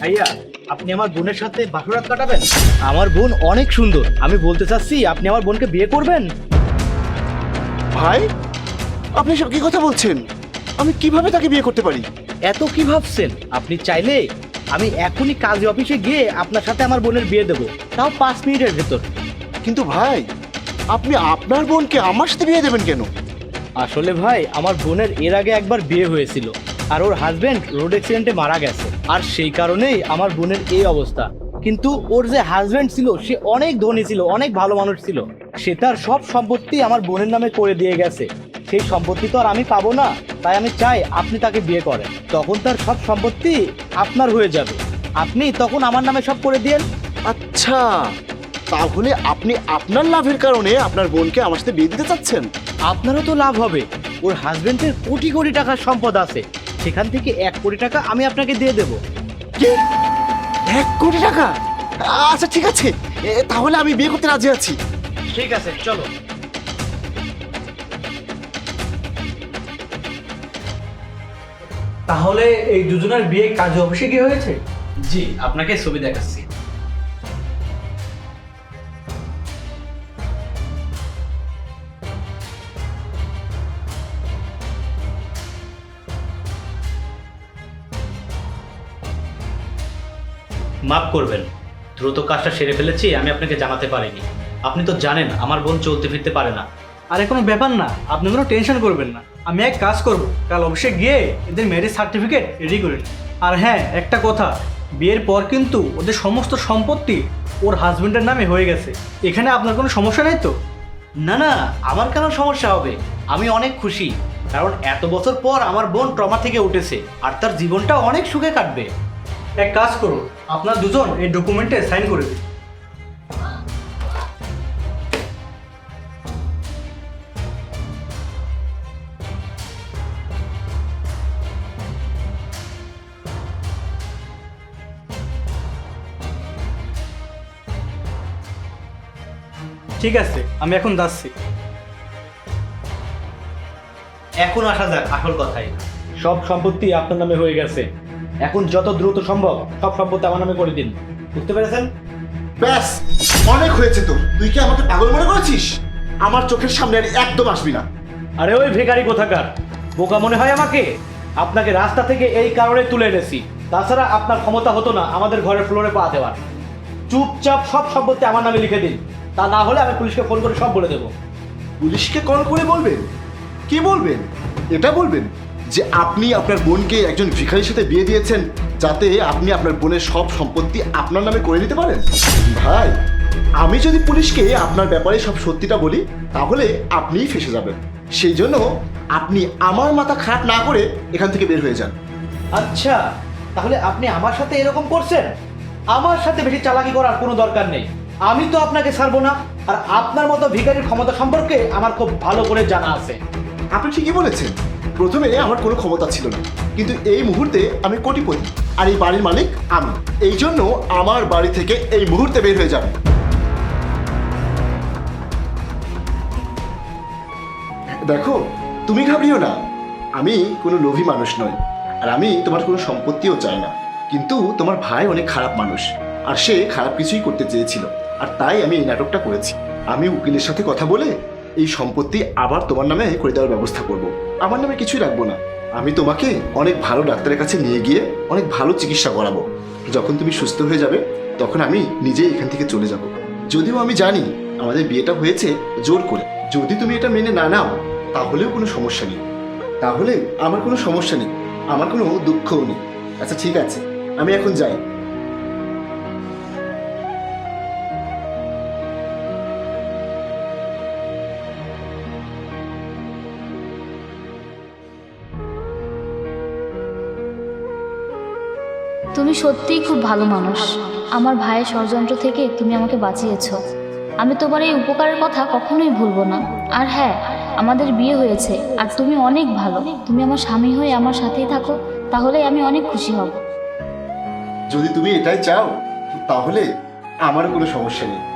ভাইয়া আপনি আমার বোনের সাথে বাসরাত কাটাবেন? আমার বোন অনেক সুন্দর। আমি বলতে চাচ্ছি আপনি আমার বোনকে বিয়ে করবেন? ভাই আপনি সব কি কথা বলছেন? আমি কীভাবে তাকে বিয়ে করতে পারি? এত কি ভাবছেন? আপনি চাইলে আমি এখনই কাজী অফিসে গিয়ে আপনার সাথে আমার বোনের বিয়ে দেবো। তাও পাঁচ মিনিটের ভেতর। কিন্তু ভাই আপনি আপনার বোনকে আমার সাথে বিয়ে দেবেন কেন? আসলে ভাই আমার বোনের এর আগে একবার বিয়ে হয়েছিল। আর ওর হাজবেন্ড রোড অ্যাক্সিডেন্টে মারা গেছে। আর সেই কারণেই আমার বোনের এই অবস্থা। কিন্তু ওর যে হাজবেন্ড ছিল সে অনেক ধনী ছিল অনেক ভালো মানুষ ছিল। সে তার সব সম্পত্তি আমার বোনের নামে করে দিয়ে গেছে। সেই সম্পত্তি তো আর আমি পাবো না। তাই আমি চাই আপনি তাকে বিয়ে করেন। তখন তার সব সম্পত্তি আপনার হয়ে যাবে। আপনি তখন আমার নামে সব করে দিয়েন। আচ্ছা। তাহলে আপনি আপনার লাভের কারণে আপনার বোনকে আমার সাথে বিয়ে দিতে চাচ্ছেন? আপনারও তো লাভ হবে। ওর হাজবেন্ডের কোটি কোটি টাকার সম্পদ আছে। সেখান থেকে এক কোটি টাকা আমি আপনাকে দিয়ে দেবো। কি? এক কোটি টাকা? আচ্ছা ঠিক আছে। এ, তাহলে আমি বিয়ে করতে রাজি আছি। ঠিক আছে চলো। তাহলে এই দুজনের বিয়ে কাজ অফিসে কি হয়েছে? জি আপনাকে ছবি দেখাচ্ছি। মাফ করবেন। দ্রুত কাজটা সেরে ফেলেছি আমি আপনাকে জানাতে পারিনি। আপনি তো জানেন আমার বোন চলতে ফিরতে পারে না। আরে কোনো ব্যাপার না। আপনি কোনো টেনশন করবেন না। আমি এক কাজ করব। কাল অফিসে গিয়ে এদের ম্যারেজ সার্টিফিকেট রেডি করে নিই। আর হ্যাঁ একটা কথা। বিয়ের পর কিন্তু ওদের সমস্ত সম্পত্তি ওর হাজবেন্ডের নামে হয়ে গেছে। এখানে আপনার কোনো সমস্যা নেই তো? না না আমার কেন সমস্যা হবে? আমি অনেক খুশি। কারণ এত বছর পর আমার বোন ট্রমা থেকে উঠেছে আর তার জীবনটা অনেক সুখে কাটবে। এক কাজ করুন আপনার দুজন এই ডকুমেন্টে সাইন করে দিন। ঠিক আছে আমি এখন যাচ্ছি। এখন আসা যাক আসল কথাই সব সম্পত্তি আপনার নামে হয়ে গেছে। এখন যত দ্রুত সম্ভব সব সম্পত্তি আমার নামে করে দিন। বুঝতে পেরেছেন? ব্যাস অনেক হয়েছে তো তুই কি আমাকে পাগল মনে করেছিস? আমার চোখের সামনে আর একদম আসবি না। আরে ওই ভেখারি কোথাকার? বোকা মনে হয় আমাকে? আপনাকে রাস্তা থেকে এই কারণে তুলে এনেছি। তাছাড়া আপনার ক্ষমতা হতো না আমাদের ঘরের ফ্লোরে পা দেওয়ার। চুপচাপ সব সম্পত্তি আমার নামে লিখে দিন। তা না হলে আমি পুলিশকে ফোন করে সব বলে দেবো। পুলিশকে কল করে বলবেন? কি বলবেন? এটা বলবেন? যে আপনি আপনার বোনকে একজন ভিখারির সাথে বিয়ে দিয়েছেন যাতে আপনি আপনার বোনের সব সম্পত্তি আপনার নামে করে নিতে পারেন? ভাই আমি যদি পুলিশকে আপনার ব্যাপারে সব সত্যিটা বলি তাহলে আপনিই ফেসে যাবেন। সেই জন্য আপনি আমার মাথা খারাপ না করে এখান থেকে বের হয়ে যান। আচ্ছা তাহলে আপনি আমার সাথে এরকম করছেন? আমার সাথে বেশি চালাকি করার কোনো দরকার নেই। আমি তো আপনাকে ছাড়বো না আর আপনার মতো ভিখারির ক্ষমতা সম্পর্কে আমার খুব ভালো করে জানা আছে। আপনি ঠিকই বলেছেন। প্রথমে আমার কোনো ক্ষমতা ছিল না। কিন্তু এই মুহূর্তে আমি কোটিপতি, আর এই বাড়ির মালিক আমি। এই জন্য আমার বাড়ি থেকে এই মুহূর্তে বের হয়ে যাবে। দেখো, তুমি ঘাবড়িও না। আমি কোনো লোভী মানুষ নই, আর আমি তোমার কোনো সম্পত্তিও চাই না। কিন্তু তোমার ভাই অনেক খারাপ মানুষ, আর সে খারাপ কিছুই করতে চেয়েছিল। আর তাই আমি এই নাটকটা করেছি। আমি উকিলের সাথে কথা বলে এই সম্পত্তি আবার তোমার নামে করে দেওয়ার ব্যবস্থা করব। আমার নামে কিছুই রাখব না। আমি তোমাকে অনেক ভালো ডাক্তারের কাছে নিয়ে গিয়ে অনেক ভালো চিকিৎসা করাবো। যখন তুমি সুস্থ হয়ে যাবে, তখন আমি নিজেই এখান থেকে চলে যাব। যদিও আমি জানি আমাদের বিয়েটা হয়েছে জোর করে। যদি তুমি এটা মেনে না নাও, তাহলেও কোনো সমস্যা নেই। তাহলে আমার কোনো সমস্যা নেই। আমার কোনো দুঃখও নেই। আচ্ছা ঠিক আছে। আমি এখন যাই। তুমি সত্যিই খুব ভালো মানুষ। আমার ভাইয়ের ষড়যন্ত্র থেকে তুমি আমাকে বাঁচিয়েছ। আমি তোমার এই উপকারের কথা কখনোই ভুলবো না। আর হ্যাঁ আমাদের বিয়ে হয়েছে, আর তুমি অনেক ভালো। তুমি আমার স্বামী হয়ে আমার সাথেই থাকো, তাহলে আমি অনেক খুশি হব। যদি তুমি এটাই চাও, তাহলে আমার কোনো সমস্যা নেই।